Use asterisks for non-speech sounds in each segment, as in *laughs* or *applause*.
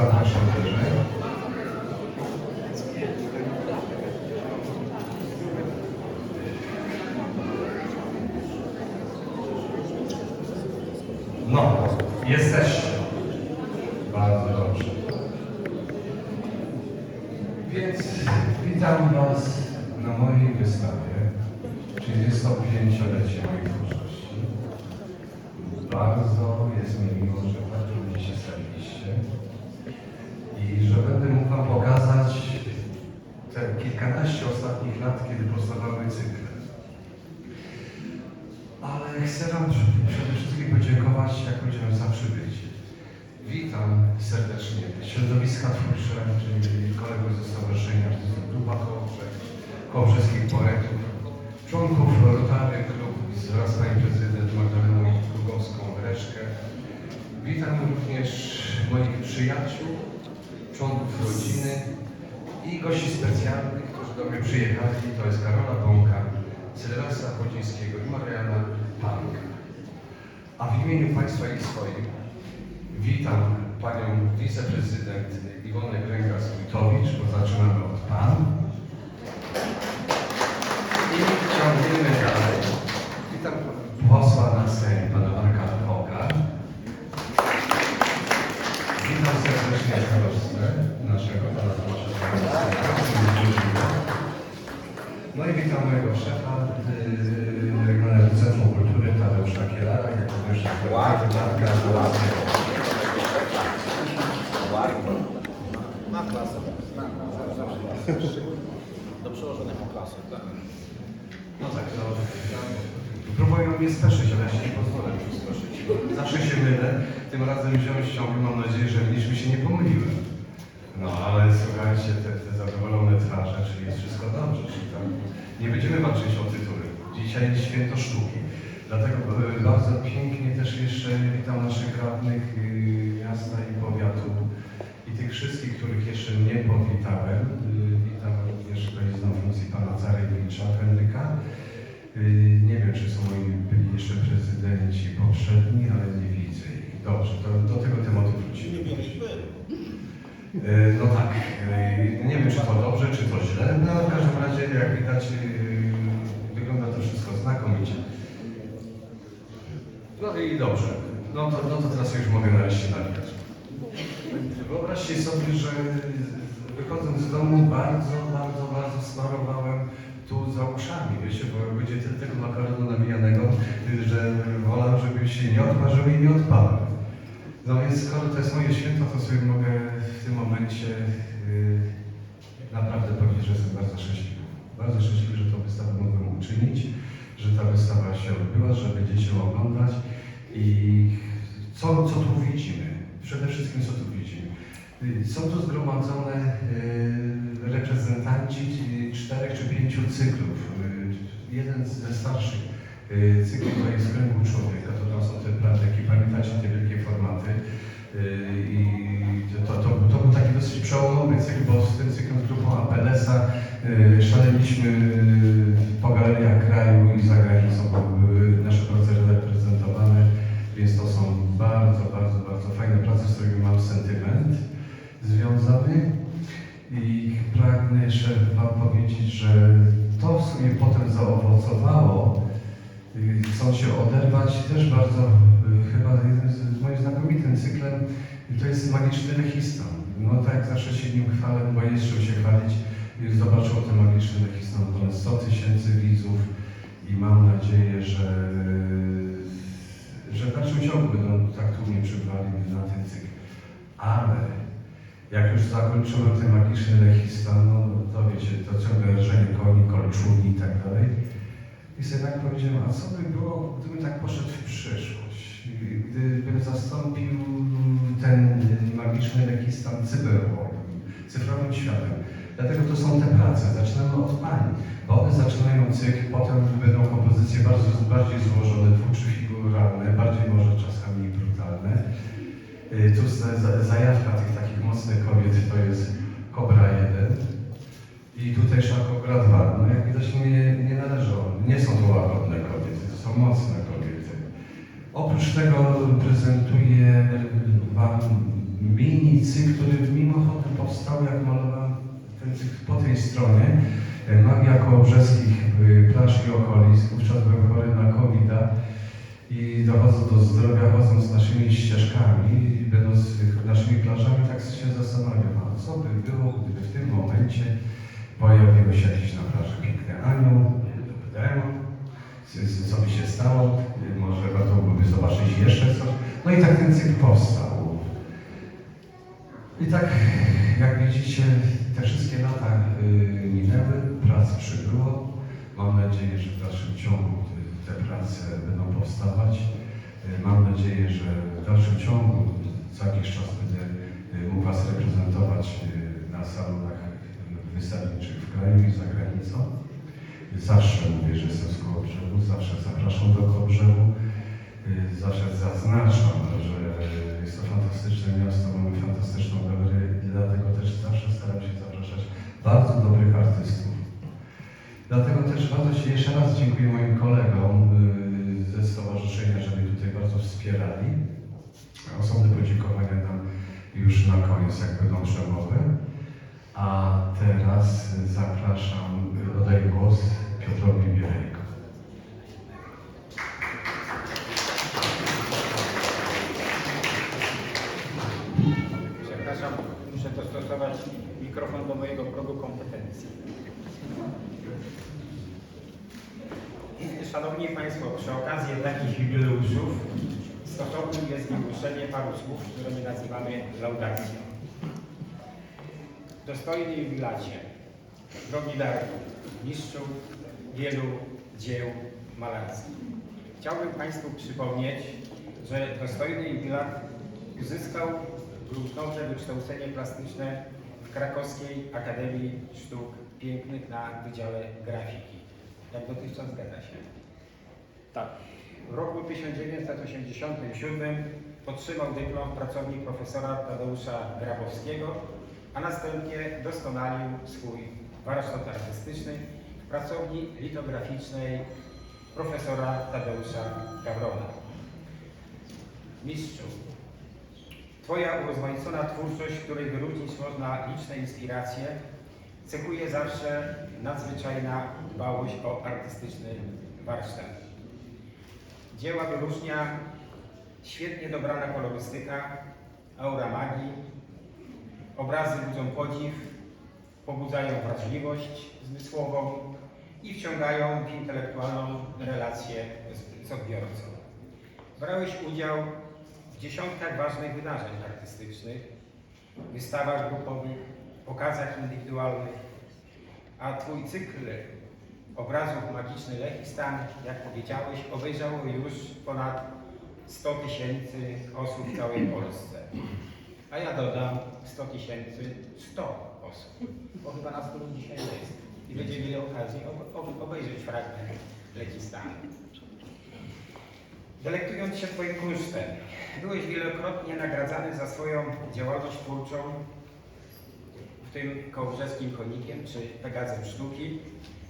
zapraszam wyżej. No, jesteście. Bardzo dobrze. Więc witam Was na mojej wystawie, 35-lecie mojej twórczości. Bardzo jest mi miło, że tak ludzie się staliście i że będę mógł Wam pokazać te kilkanaście ostatnich lat, kiedy powstawały cykle. Ale przede wszystkim podziękować, jak powiedziałem, za przybycie. Witam serdecznie środowiska twórcze, czyli kolegów ze Stowarzyszenia Grupa Kołobrzeg, kołobrzeskich poetów, członków Rotary Klub wraz z Panią Prezydent Magdaleną Drugowską Reszkę. Witam również moich przyjaciół, członków rodziny i gości specjalnych, którzy do mnie przyjechali. To jest Karola Bąka, Sylwestra Chodzińskiego i Mariana imieniu Państwa i swoim witam Panią Wiceprezydent Iwonę Gręgas-Wójtowicz, bo zaczynamy od Pan. I ciągniemy dalej. Witam posła na Sejm, Pana Marka Hoka. Witam serdecznie starostę naszego Pana Tomasza. No i witam mojego szefa yy, Regionalnego Centrum Kultury Tadeusza Kielara, jak również gratulacje. Ma klasę. Ma klasę. Do przełożonych ma klasę, tak. No tak, no, próbują mnie speszyć, ale ja się nie pozwolę speszyć. Zawsze się mylę, tym razem wziąłem ściągę, mam nadzieję, że niczym się nie pomyliłem. No ale słuchajcie, te, te zadowolone twarze, czyli jest wszystko dobrze, czyli nie będziemy walczyć o tytuły. Dzisiaj jest święto sztuki. Dlatego e, bardzo pięknie też jeszcze witam naszych radnych y, miasta i powiatu i tych wszystkich, których jeszcze nie powitałem. Y, Witam również z funkcji pana Carewicza, Henryka. Y, Nie wiem, czy są moi byli jeszcze prezydenci poprzedni, ale nie widzę ich. Dobrze, to do tego tematu wrócimy. E, No tak, nie wiem czy to dobrze, czy to źle, no w każdym razie jak widać wygląda to wszystko znakomicie. No i dobrze, no to, no to teraz już mogę nareszcie nagrać. Wyobraźcie sobie, że wychodząc z domu bardzo, bardzo, bardzo smarowałem tu za uszami, wiecie, bo będzie tego makaronu nabijanego, że wolę, żeby się nie odparzył i nie odpalał. No więc skoro to jest moje święto, to sobie mogę w tym momencie yy, naprawdę powiedzieć, że jestem bardzo szczęśliwy. Bardzo szczęśliwy, że tą wystawę mogłem uczynić, że ta wystawa się odbyła, że będziecie oglądać i co, co tu widzimy? Przede wszystkim co tu widzimy? Są tu zgromadzone yy, reprezentanci yy, czterech czy pięciu cyklów. Yy, Jeden ze starszych cykli to jest Kręgu Człowieka, to tam są te plandeki, pamiętacie te wielkie formaty. I to, to, to był taki dosyć przełomowy cykl, bo z tym cyklem z grupą Apelesa szaleliśmy po galeriach kraju i za granicą nasze prace reprezentowane, więc to są bardzo, bardzo, bardzo fajne prace, z którymi mam sentyment związany. I pragnę jeszcze Wam powiedzieć, że to w sumie potem zaowocowało. Y, Chcą się oderwać też bardzo, y, chyba jednym z, moim znakomitym cyklem, y, to jest magiczny Lechistan. No tak zawsze się nim chwalę, bo jest czym się chwalić. Zobaczyło ten magiczny Lechistan ponad 100 tysięcy widzów i mam nadzieję, że, że w dalszym ciągu będą tak tłumnie przybywali na ten cykl. Ale jak już zakończyłem ten magiczny Lechistan, no to wiecie, to ciągle rżenie koni, kolczuni i tak dalej. I sobie tak powiedziałem, a co by było, gdybym tak poszedł w przyszłość? Gdybym zastąpił ten magiczny Lechistan cyberworldem, cyfrowym światem. Dlatego to są te prace. Zaczynamy od pani, bo one zaczynają cykl, potem będą kompozycje bardzo, bardziej złożone, dwuczufiguralne, bardziej może czasami brutalne. Y, Tu za- za- zajawka tych takich mocnych kobiet to jest Kobra 1 i tutaj Szakobra 2. No jak widać nie, nie należą, nie są to łagodne kobiety, to są mocne kobiety. Oprócz tego prezentuję Wam mini kamienicy, który mimochodem powstał, jak malowałem ten cykl po tej stronie. E, Magia Kołobrzeskich y, plaż i okolic. Wówczas byłem chory na covid i dochodzę do zdrowia chodząc naszymi ścieżkami, będąc naszymi plażami, tak się zastanawiam, a co by było, gdyby w tym momencie pojawiły się jakieś na plaży piękne anioł, demon, co by się stało, może warto byłoby zobaczyć jeszcze coś. No i tak ten cykl powstał. I tak, jak widzicie, te wszystkie lata y, minęły, prac przybyło. Mam nadzieję, że w dalszym ciągu te prace będą powstawać. Y, Mam nadzieję, że w dalszym ciągu za jakiś czas będę y, mógł Was reprezentować y, na salonach wystawniczych w kraju i za granicą. Zawsze mówię, że jestem z Kołobrzegu, zawsze zapraszam do Kołobrzegu. Zawsze zaznaczam, że jest to fantastyczne miasto, mamy fantastyczną galerię i dlatego też zawsze staram się zapraszać bardzo dobrych artystów. Dlatego też bardzo się jeszcze raz dziękuję moim kolegom y, ze stowarzyszenia, że mnie tutaj bardzo wspierali. Osobne podziękowania dam już na koniec, jak będą przemowy. A teraz zapraszam, oddaję głos Piotrowi Bierejko. Przepraszam, muszę dostosować mikrofon do mojego progu kompetencji. Szanowni Państwo, przy okazji takich jubileuszów stosownym jest wygłoszenie paru słów, które my nazywamy laudacją. Dostojny jubilacie, drogi Darku, mistrzu wielu dzieł malarskich. Chciałbym Państwu przypomnieć, że dostojny jubilat uzyskał gruntowne wykształcenie plastyczne w Krakowskiej Akademii Sztuk Pięknych na Wydziale Grafiki. Jak dotychczas zgadza się. Tak. W roku 1987 otrzymał dyplom pracownik profesora Tadeusza Grabowskiego, a następnie doskonalił swój warsztat artystyczny w pracowni litograficznej profesora Tadeusza Gawrona. Mistrzu, Twoja urozmaicona twórczość, której wyróżnić można liczne inspiracje, cechuje zawsze nadzwyczajna dbałość o artystyczny warsztat. Dzieła wyróżnia świetnie dobrana kolorystyka, aura magii, obrazy budzą podziw, pobudzają wrażliwość zmysłową i wciągają w intelektualną relację z, odbiorcą. Brałeś udział w dziesiątkach ważnych wydarzeń artystycznych, wystawach grupowych, pokazach indywidualnych, a Twój cykl obrazów Magiczny Lech i Stan, jak powiedziałeś, obejrzało już ponad 100 tysięcy osób w całej Polsce. A ja dodam 100 tysięcy 100 osób, bo chyba nas tu dzisiaj jest i będziemy mieli okazję ob- ob- obejrzeć fragment Leki Stanu. Delektując się Twoim kunsztem, byłeś wielokrotnie nagradzany za swoją działalność twórczą, w tym kołbrzeskim konikiem czy Pegazem Sztuki,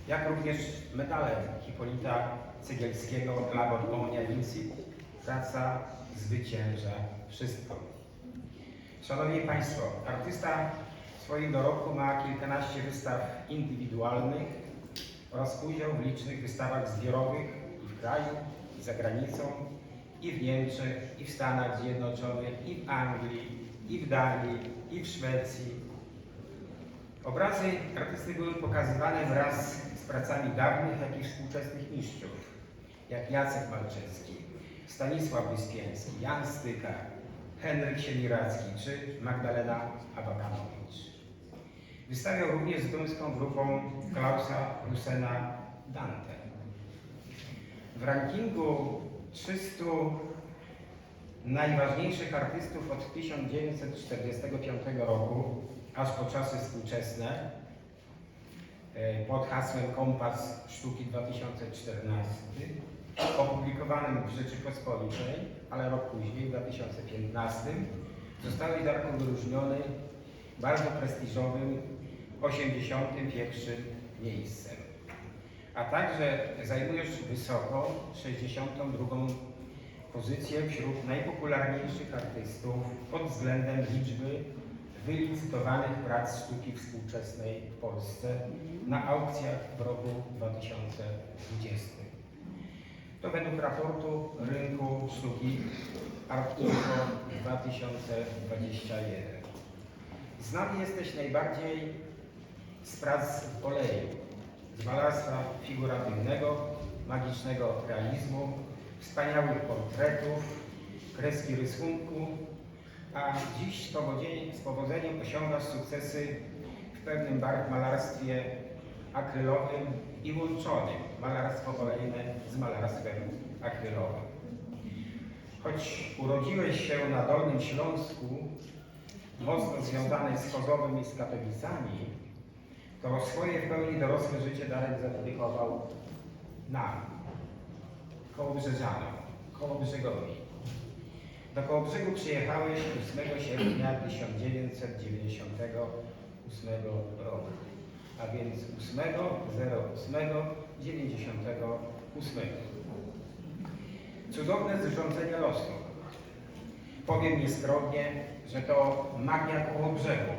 jak również medalem Hipolita Cegielskiego Labor Omnia Vincit. Praca zwycięża wszystko. Szanowni Państwo, artysta w swoim dorobku ma kilkanaście wystaw indywidualnych oraz udział w licznych wystawach zbiorowych i w kraju, i za granicą, i w Niemczech, i w Stanach Zjednoczonych, i w Anglii, i w Danii, i w Szwecji. Obrazy artysty były pokazywane wraz z pracami dawnych, jak i współczesnych mistrzów, jak Jacek Malczewski, Stanisław Wyspiański, Jan Styka, Henryk Siemiracki czy Magdalena Abakanowicz. Wystawiał również z dumską grupą Klausa Rusena Dante. W rankingu 300 najważniejszych artystów od 1945 roku aż po czasy współczesne e, pod hasłem Kompas Sztuki 2014 opublikowanym w Rzeczypospolitej, ale rok później, w 2015 zostałeś Darku wyróżniony bardzo prestiżowym 81 miejscem. A także zajmujesz wysoko 62 pozycję wśród najpopularniejszych artystów pod względem liczby wylicytowanych prac sztuki współczesnej w Polsce na aukcjach w roku 2020. To według raportu rynku sztuki Art Info 2021. Znany jesteś najbardziej z prac oleju, z malarstwa figuratywnego, magicznego realizmu, wspaniałych portretów, kreski rysunku, a dziś z powodzeniem, z powodzeniem osiągasz sukcesy w pewnym malarstwie akrylowym i łączonym malarstwo olejne z malarstwem akrylowym. Choć urodziłeś się na Dolnym Śląsku, mocno związany z Chorzowem i z Katowicami, to swoje w pełni dorosłe życie Darek zadedykował nam, Kołobrzeżanom, Kołobrzegowi. Do Kołobrzegu przyjechałeś 8 sierpnia 1998 roku, a więc 8.08.98. Cudowne zrządzenie losu. Powiem nieskromnie, że to magia Kołobrzegu.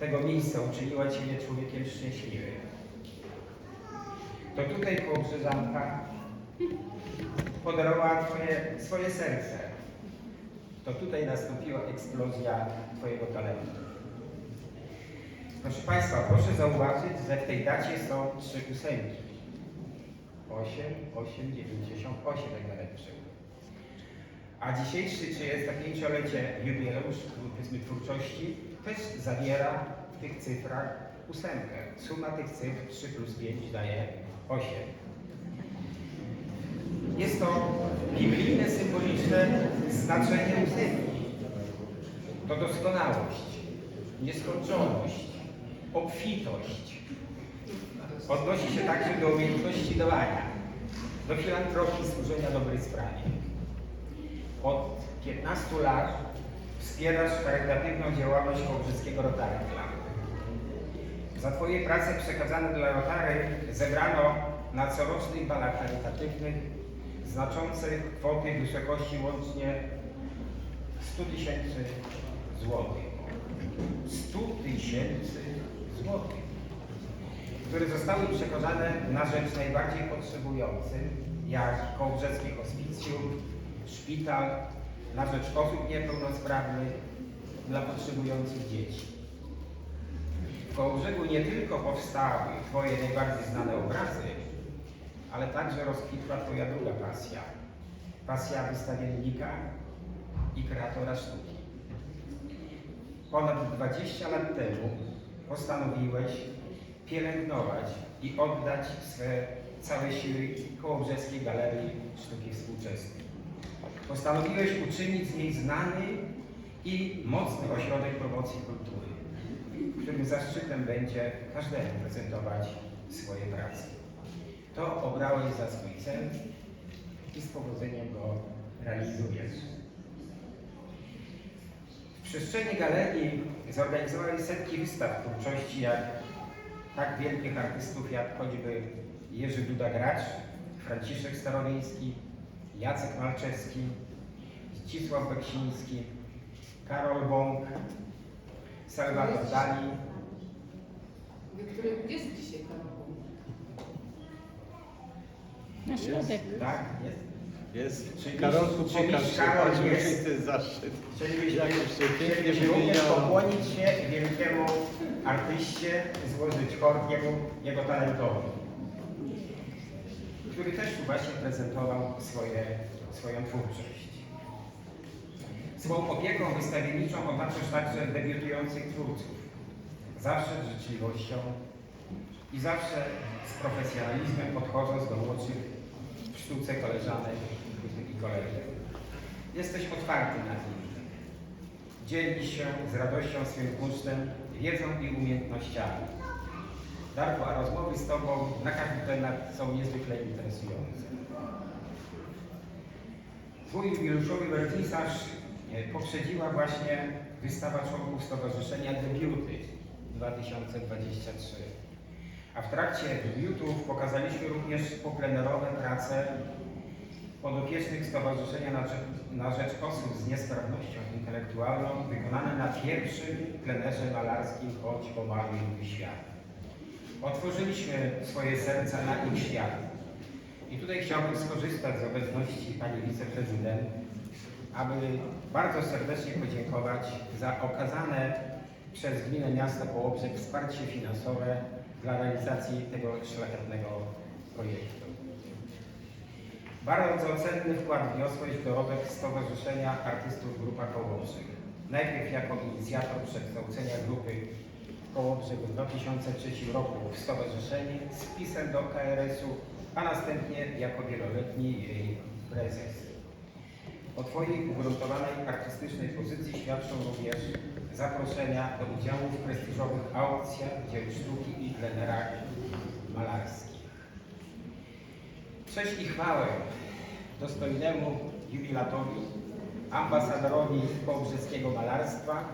Tego miejsca uczyniła Ciebie człowiekiem szczęśliwym. To tutaj Kołobrzeżanka podarowała twoje, swoje serce. To tutaj nastąpiła eksplozja Twojego talentu. Proszę Państwa, proszę zauważyć, że w tej dacie są trzy ósemki. 8, 8, 98 tak najlepszy. A dzisiejszy 35-lecie jubileusz powiedzmy twórczości też zawiera w tych cyfrach ósemkę. Suma tych cyfr 3 plus 5 daje 8. Jest to biblijne, symboliczne znaczenie ósemki. To doskonałość, nieskończoność, obfitość. Odnosi się także do umiejętności działania, do filantropii służenia dobrej sprawie. Od 15 lat wspierasz charytatywną działalność Kołbrzyskiego Rotary Club. Za Twoje prace przekazane dla Rotary zebrano na corocznych balach charytatywnych znaczące kwoty w wysokości łącznie 100 tysięcy złotych. 100 tysięcy złotych, które zostały przekazane na rzecz najbardziej potrzebującym, jak Kołbrzeskie Hospicjum, szpital, na rzecz osób niepełnosprawnych, dla potrzebujących dzieci. W Kołobrzegu nie tylko powstały Twoje najbardziej znane obrazy, ale także rozkwitła Twoja druga pasja. Pasja wystawiennika i kreatora sztuki. Ponad 20 lat temu postanowiłeś pielęgnować i oddać swe całe siły Kołobrzeskiej Galerii Sztuki Współczesnej. Postanowiłeś uczynić z niej znany i mocny ośrodek promocji kultury, którym zaszczytem będzie każdemu prezentować swoje prace. To obrałeś za swój cel i z powodzeniem go realizujesz. W przestrzeni galerii zorganizowałeś setki wystaw twórczości jak tak wielkich artystów jak choćby Jerzy Duda-Gracz, Franciszek Starowiejski, Jacek Malczewski, Zdzisław Beksiński, Karol Bąk, Salvador Dali, Który jest dzisiaj kanału. Na środek. tak? Jest. Jest. Czyli- Karolku, czyli pokaż się, Karol jest- to jest zaszczyt. Chcielibyśmy, Jak już się pięknie chcielibyśmy również wymieniało. pokłonić się wielkiemu artyście, złożyć hołd jego, jego talentowi, który też tu właśnie prezentował swoje, swoją twórczość. Swą opieką wystawienniczą otaczasz także debiutujących twórców. Zawsze z życzliwością i zawsze z profesjonalizmem podchodząc do młodszych sztuce koleżanek i kolegów. Jesteś otwarty na nich. Dzielisz się z radością swym ucztem, wiedzą i umiejętnościami. Darku, a rozmowy z Tobą na każdy temat są niezwykle interesujące. Twój jubileuszowy wernisaż e, poprzedziła właśnie wystawa członków Stowarzyszenia Debiuty 2023. A w trakcie debiutów pokazaliśmy również poplenerowe prace podopiecznych Stowarzyszenia na Rzecz, na Rzecz Osób z Niesprawnością Intelektualną wykonane na pierwszym plenerze malarskim Chodź pomaluj mój świat. Otworzyliśmy swoje serca na ich świat. I tutaj chciałbym skorzystać z obecności Pani Wiceprezydent, aby bardzo serdecznie podziękować za okazane przez Gminę Miasta Kołobrzeg wsparcie finansowe dla realizacji tego szlachetnego projektu. Bardzo cenny wkład wniosłeś dorobek Stowarzyszenia Artystów Grupa Kołobrzeg. Najpierw jako inicjator przekształcenia grupy Kołobrzeg w 2003 roku w stowarzyszenie z wpisem do KRS-u, a następnie jako wieloletni jej prezes. O Twojej ugruntowanej artystycznej pozycji świadczą również zaproszenia do udziału w prestiżowych aukcjach dzieł sztuki i plenerach malarskich. Cześć i chwałę dostojnemu jubilatowi, ambasadorowi kołbrzyskiego malarstwa,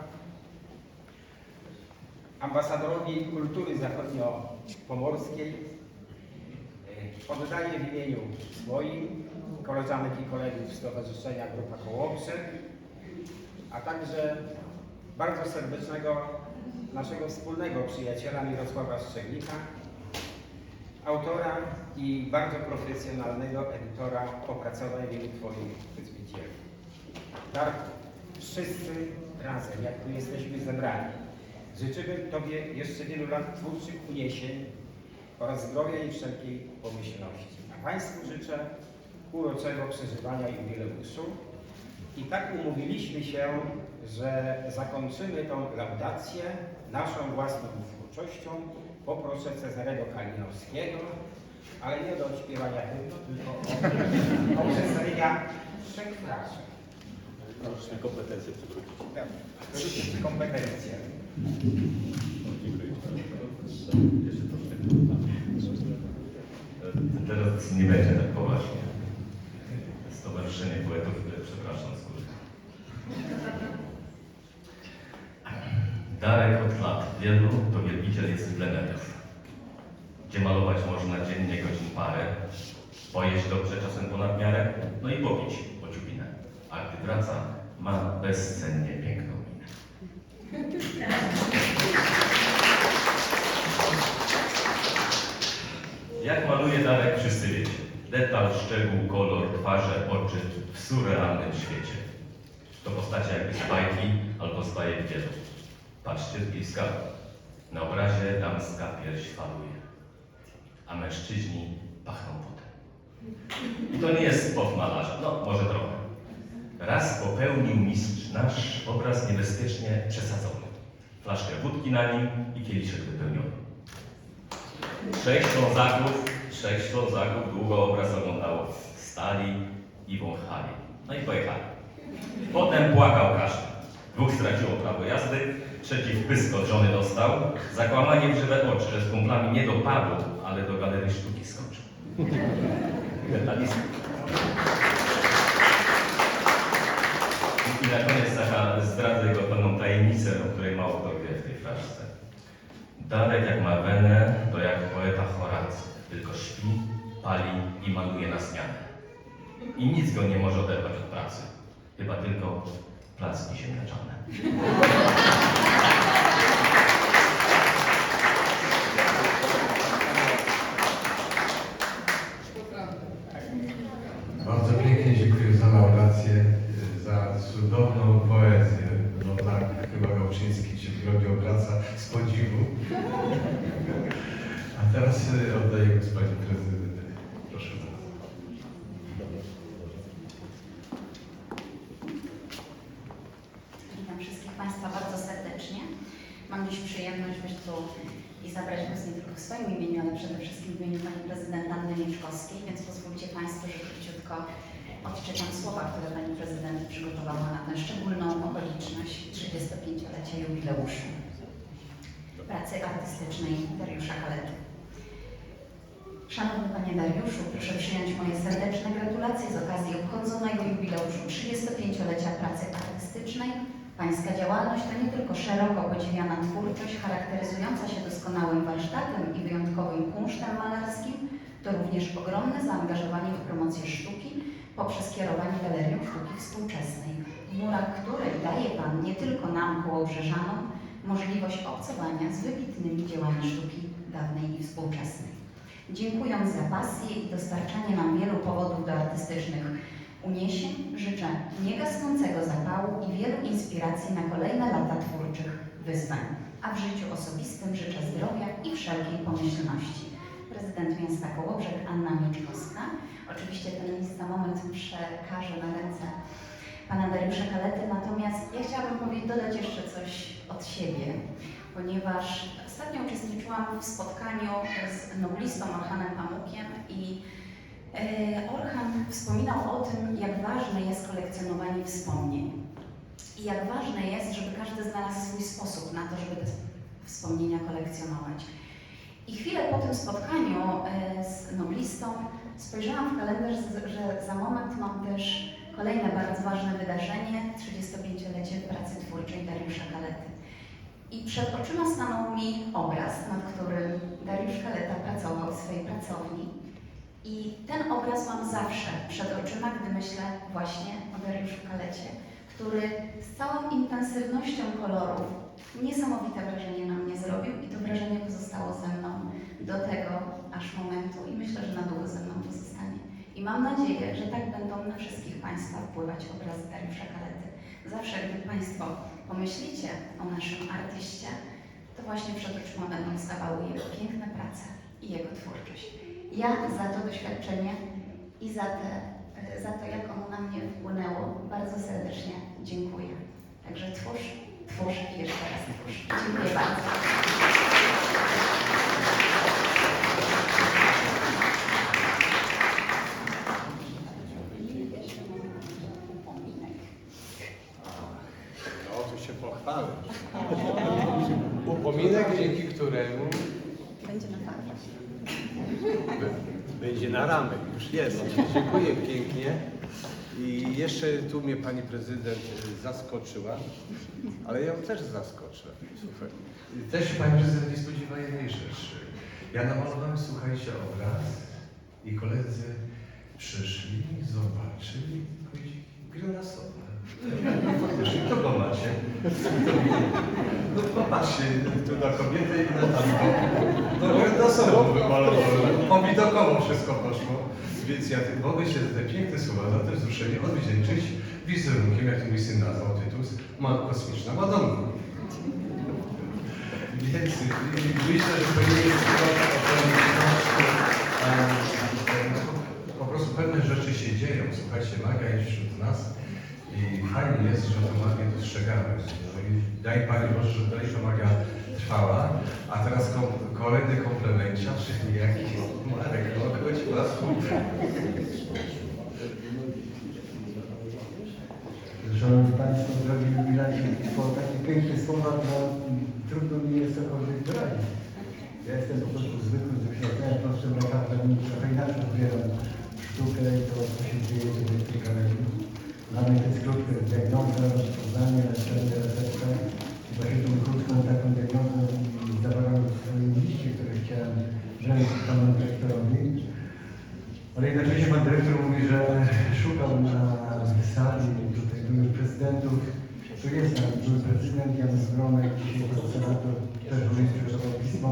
ambasadorowi kultury zachodniopomorskiej oddaję w imieniu swoim, koleżanek i kolegów Stowarzyszenia Grupa Kołobrzeg, a także bardzo serdecznego naszego wspólnego przyjaciela Mirosława Szczeglika, autora i bardzo profesjonalnego editora opracowań wielu Twoich wyzwicieli. Darku, wszyscy razem, jak tu jesteśmy zebrani, życzymy Tobie jeszcze wielu lat twórczych uniesień oraz zdrowia i wszelkiej pomyślności. A Państwu życzę uroczego przeżywania jubileuszu. I tak umówiliśmy się, że zakończymy tą laudację naszą własną twórczością. Poproszę Cezarego Kalinowskiego, ale nie do śpiewania hymnu, tylko o, o przedstawienia trzech fraż. Proszę kompetencje przywrócić. Kompetencje. Dziękuję. Teraz nie będzie tak poważnie. Stowarzyszenie Poetów, przepraszam, góry. Darek od lat wielu to wielbiciel jest plenerów, gdzie malować można dziennie godzin parę, pojeść dobrze czasem ponad miarę, no i popić po ciupinę. A gdy wraca, ma bezcennie piękną minę. Jak maluje Darek, wszyscy wiecie. Detal, szczegół, kolor, twarze, oczy w surrealnym świecie. To postacie jakby z bajki albo z bajek wielu. Patrzcie z bliska. Na obrazie damska pierś faluje, a mężczyźni pachną potem. I to nie jest spot malarza, no może trochę. Raz popełnił mistrz nasz obraz niebezpiecznie przesadzony. Flaszkę wódki na nim i kieliszek wypełniony. Trzech Ślązaków, trzech Ślązaków długo obraz oglądało. Stali i wąchali. No i pojechali. Potem płakał każdy. Dwóch straciło prawo jazdy, trzeci wpysk od żony dostał. Zakłamanie w żywe oczy, że z kumplami nie do ale do galerii sztuki skoczył. I na koniec taka zdradzę jego pewną tajemnicę, o której mało kto wie w tej fraszce. Darek jak ma wenę, poeta Horacy, tylko śpi, pali i maluje na zmianę. I nic go nie może oderwać od pracy, chyba tylko placki ziemniaczane. To prawda. Bardzo pięknie dziękuję za laudację, za cudowną poezję. No tak, chyba Gałczyński się w grodzie obraca z podziwu. A teraz y, oddaję głos Pani Prezydent. Proszę bardzo. Witam wszystkich Państwa bardzo serdecznie. Mam dziś przyjemność być tu i zabrać głos nie tylko w swoim imieniu, ale przede wszystkim w imieniu Pani Prezydent Anny Mieczkowskiej, więc pozwólcie Państwo, że króciutko odczytam słowa, które Pani Prezydent przygotowała na tę szczególną okoliczność 35-lecia jubileuszu pracy artystycznej Dariusza Kalety. Szanowny Panie Dariuszu, proszę przyjąć moje serdeczne gratulacje z okazji obchodzonego jubileuszu 35-lecia pracy artystycznej. Pańska działalność to nie tylko szeroko podziwiana twórczość charakteryzująca się doskonałym warsztatem i wyjątkowym kunsztem malarskim, to również ogromne zaangażowanie w promocję sztuki, poprzez kierowanie Galerią Sztuki Współczesnej, w murach której daje Pan nie tylko nam, kołobrzeżanom, możliwość obcowania z wybitnymi dziełami sztuki dawnej i współczesnej. Dziękując za pasję i dostarczanie nam wielu powodów do artystycznych uniesień, życzę niegasnącego zapału i wielu inspiracji na kolejne lata twórczych wyzwań, a w życiu osobistym życzę zdrowia i wszelkiej pomyślności. Prezydent miasta Kołobrzeg Anna Mieczkowska. Oczywiście ten list za moment przekażę na ręce pana Dariusza Kalety, natomiast ja chciałabym powiedzieć, dodać jeszcze coś od siebie, ponieważ ostatnio uczestniczyłam w spotkaniu z noblistą Orhanem Pamukiem i Orhan wspominał o tym, jak ważne jest kolekcjonowanie wspomnień i jak ważne jest, żeby każdy znalazł swój sposób na to, żeby te wspomnienia kolekcjonować. I chwilę po tym spotkaniu e, z noblistą spojrzałam w kalendarz, że za moment mam też kolejne bardzo ważne wydarzenie 35-lecie pracy twórczej Dariusza Kalety. I przed oczyma stanął mi obraz, nad którym Dariusz Kaleta pracował w swojej pracowni. I ten obraz mam zawsze przed oczyma, gdy myślę właśnie o Dariuszu Kalecie, który z całą intensywnością kolorów niesamowite wrażenie na mnie zrobił i to wrażenie pozostało ze mną do tego aż momentu i myślę, że na długo ze mną pozostanie. I mam nadzieję, że tak będą na wszystkich Państwa wpływać obrazy Dariusza Kalety. Zawsze, gdy Państwo pomyślicie o naszym artyście, to właśnie przed oczyma będą stawały jego piękne prace i jego twórczość. Ja za to doświadczenie i za, te, za to, jak ono na mnie wpłynęło, bardzo serdecznie dziękuję. Także twórz, twórz i jeszcze raz twórz. Dziękuję bardzo. No, tu się pochwały. Upominek, dzięki któremu Będzie na fakt. Będzie na ramek, już jest. dziękuję pięknie. I jeszcze tu mnie pani prezydent y, zaskoczyła, ale ja ją też zaskoczę. Super. Też Pani Prezydent nie spodziewa jednej rzeczy. Ja namalowałem, słuchajcie, obraz i koledzy przyszli, zobaczyli, powiedzieli, grona sopa. Faktycznie, kogo macie? No popatrzcie, tu na kobietę i na tamtą. No grona sopa wymalowałem. Powidokowo wszystko poszło. Więc ja mogę się za te piękne słowa, za to wzruszenie odwdzięczyć wizerunkiem, jak to mój syn nazwał tytuł, ma kosmiczna Madonna. Więc y, myślę, że to nie jest tym, po prostu pewne rzeczy się dzieją. Słuchajcie, magia jest wśród nas i fajnie jest, że tę magię dostrzegamy. Daj Panie Boże, żeby dalej ta magia trwała. A teraz kom, kolejny komplemenciarz, jakiś Marek Lokoć, łasku. Szanowni Państwo, drogi jubilaci, po takie piękne słowa, no, trudno mi jest cokolwiek wyrazić. Ja jestem po prostu zwykłym po prostu lekarzem, trochę inaczej odbieram sztukę i to, co się dzieje tutaj w tej galerii. Mnie to jest krótkie diagnoza, rozpoznanie, leczenie, recepta. Właśnie tą krótką taką diagnozę zawarłem w swoim liście, który chciałem wziąć panu dyrektorowi. Ale jednocześnie pan dyrektor mówi, że szukał na sali tutaj byłych prezydentów. Tu jest tam były prezydent Jan Zgromek, dzisiaj był senator, też również przygotował pismo.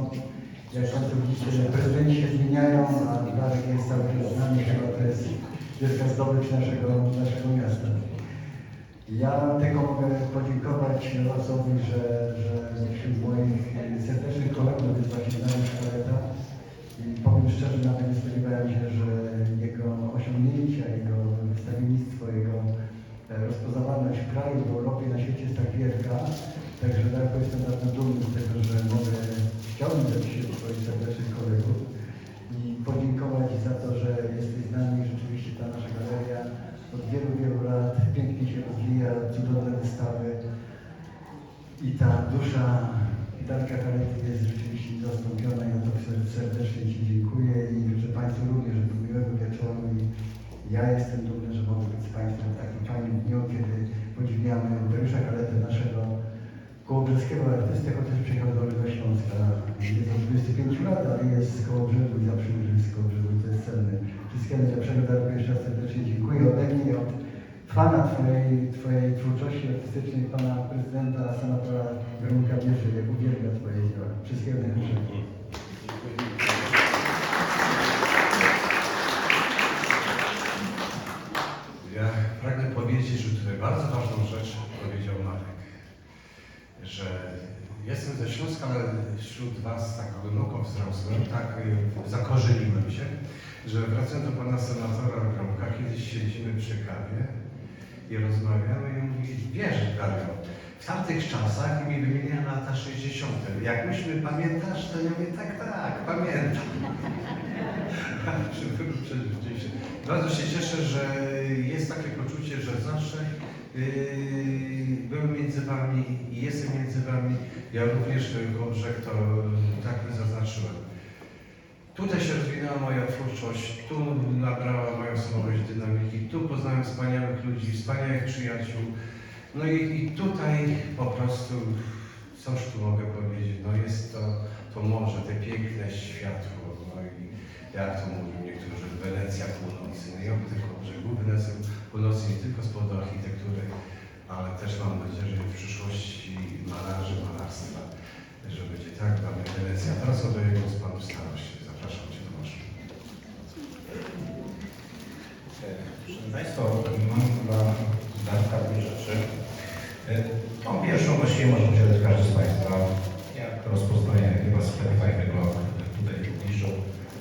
Jak pan to widzicie, prezydenci się zmieniają, a Darek jest cały czas z nami, chyba to jest wielka zdobycz naszego, naszego miasta. Ja tylko mogę podziękować losowi, że, że wśród moich serdecznych kolegów jest właśnie Dariusz Kaleta. I powiem szczerze, nawet nie spodziewałem się, że jego osiągnięcia, jego wystawiennictwo, jego e, rozpoznawalność w kraju, w Europie, na świecie jest tak wielka. Także Darko jestem bardzo dumny z tego, że mogę ściągnąć się swoich serdecznych kolegów i podziękować za to, że jesteś z nami. Rzeczywiście ta nasza galeria od wielu, wielu lat pięknie się rozwija, cudowne wystawy. I ta dusza Darka Kalety jest rzeczywiście niezastąpiona i za to ser- serdecznie Ci dziękuję i życzę Państwu również miłego wieczoru. I ja jestem dumny, że mogę być z Państwem w takim fajnym dniu, kiedy podziwiamy Dariusza Kaletę, naszego kołobrzeskiego artystę, chociaż przyjechał do Śląska. Jest od 25 lat, ale jest z Kołobrzegu i zawsze że jest z Kołobrzegu, to jest cenny Wszystkiego najlepszego, Darku, jeszcze raz serdecznie dziękuję. Ode mnie, od fana twojej, twojej twórczości artystycznej, pana prezydenta, senatora Weronika Bierzy, jak uwielbia twoje dzieła. Wszystkiego najlepszego. Ja pragnę powiedzieć, że bardzo ważną rzecz powiedział Marek, że jestem ze Śląska, ale wśród Was tak głęboko wzrosłem, tak zakorzeniłem się, że wracając do Pana Senatora Gromka, kiedyś siedzimy przy kawie i rozmawiamy i mówi, wiesz Dario, w tamtych czasach mi wymienia lata 60. Jak myśmy pamiętasz, to ja mówię, tak, tak, pamiętam. *laughs* Bardzo się cieszę, że jest takie poczucie, że zawsze yy, byłem między Wami i jestem między Wami. Ja również Kołbrzeg to tak by zaznaczyłem. Tutaj się rozwinęła moja twórczość, tu nabrała moja osobowość dynamiki, tu poznałem wspaniałych ludzi, wspaniałych przyjaciół. No i, i tutaj po prostu, cóż tu mogę powiedzieć, no jest to, to morze, te piękne światło, no i jak to mówią niektórzy, Wenecja północy. No ja tylko brzegu Wenecją północy nie tylko z powodu architektury, ale też mam nadzieję, że w przyszłości malarzy, malarstwa, że będzie tak mnie Wenecja. Wracam do jego z Panu starości. Zapraszam Cię Tomaszu. Proszę Państwa, mam dla Darka dwie rzeczy. E, Tą pierwszą właściwie może posiadać każdy z Państwa. Jak rozpoznaję chyba sklep fajnego tutaj w pobliżu.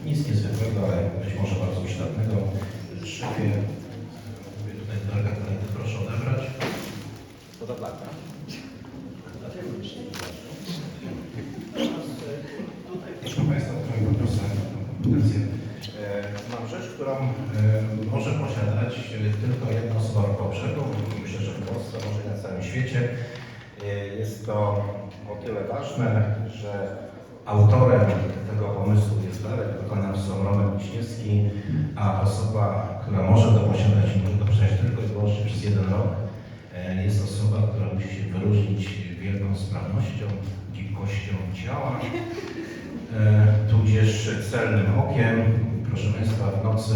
Nic niezwykłego, ale być może bardzo przydatnego. W szyfie, mówię tutaj do Darka, proszę odebrać. Podoblaka. Proszę Państwa, tutaj poproszę o prezentację. E, Mam rzecz, którą e, może posiadać e, tylko jedna osoba w Kołbrzegu, myślę, że w Polsce, może na całym świecie. E, Jest to o tyle ważne, że autorem tego pomysłu jest Darek, wykonawcą Romek Wiśniewski, a osoba, która może to posiadać i może to posiadać tylko i wyłącznie przez jeden rok, jest osoba, która musi się wyróżnić wielką sprawnością, gibkością ciała, tudzież celnym okiem. Proszę Państwa, w nocy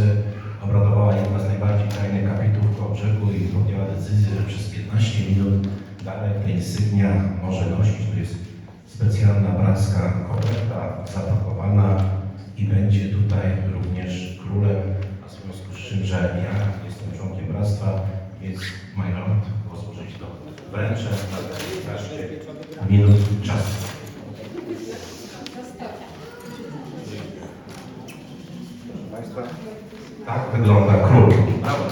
obradowała jedna z najbardziej tajnych kapituł w Kołbrzegu i podjęła decyzję, że przez 15 minut Darek te insygnia może nosić. To jest specjalna bracka koperta zapakowana i będzie tutaj również królem, a w związku z czym, że ja jestem członkiem bractwa, więc my lord pozwolić to wręczę na 15 minut czasu. Proszę Państwa, tak wygląda król. Brawo.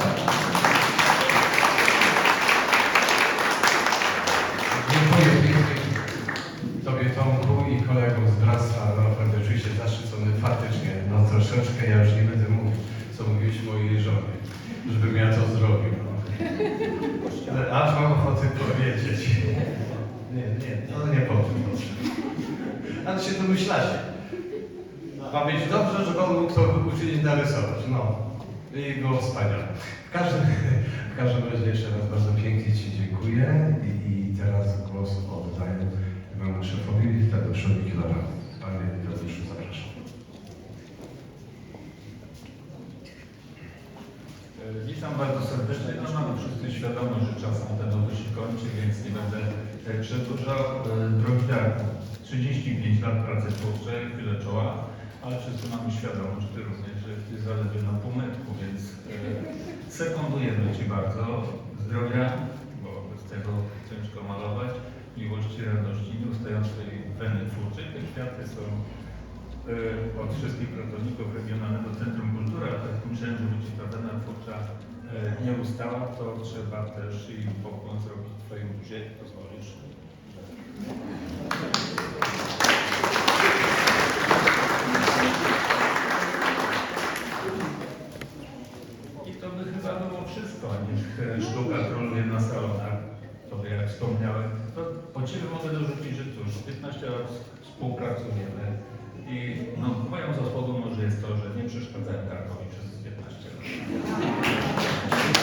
Dziękuję Tobie Tomku i kolegom z Bractwa. No, naprawdę czuję się zaszczycony faktycznie. No troszeczkę ja już nie będę mówił, co mówiłeś mojej żonie, żebym ja to zrobił. No. Ale mam ochotę powiedzieć. Nie, nie, no nie powiem. Ale się domyślacie. Ma być dobrze, żeby on mógł to uczynić narysować. No. I było wspaniale. W każdym, *laughs* w każdym razie jeszcze raz bardzo pięknie Ci dziękuję i, i teraz głos oddaję Panu szefowi Tadeuszowi Kilara. Panie Tadeuszu, zapraszam. E, Witam bardzo serdecznie. No mamy wszyscy świadomość, że czas antenowy się kończy, więc nie będę e, przedłużał. E, Drogi Darku, 35 lat pracy twórczej, chwilę czoła, ale wszyscy mamy świadomość, Ty również, że Ty zaledwie na półmetku, więc e, sekundujemy Ci bardzo. Zdrowia, bo bez tego ciężko malować, miłości, radości, nieustającej weny twórczej. Te kwiaty są e, od wszystkich pracowników Regionalnego Centrum Kultury, ale tak myślałem, że będzie ta wena twórcza e, nie ustała, to trzeba też i pokłon zrobić Twojej buzie, pozwolisz. I to by chyba było wszystko, niech e, sztuka króluje na salonach. Tobie jak wspomniałem, to po Ciebie mogę dorzucić, że cóż, 15 lat współpracujemy i no, moją zasługą może jest to, że nie przeszkadzałem Karkowi przez 15 lat.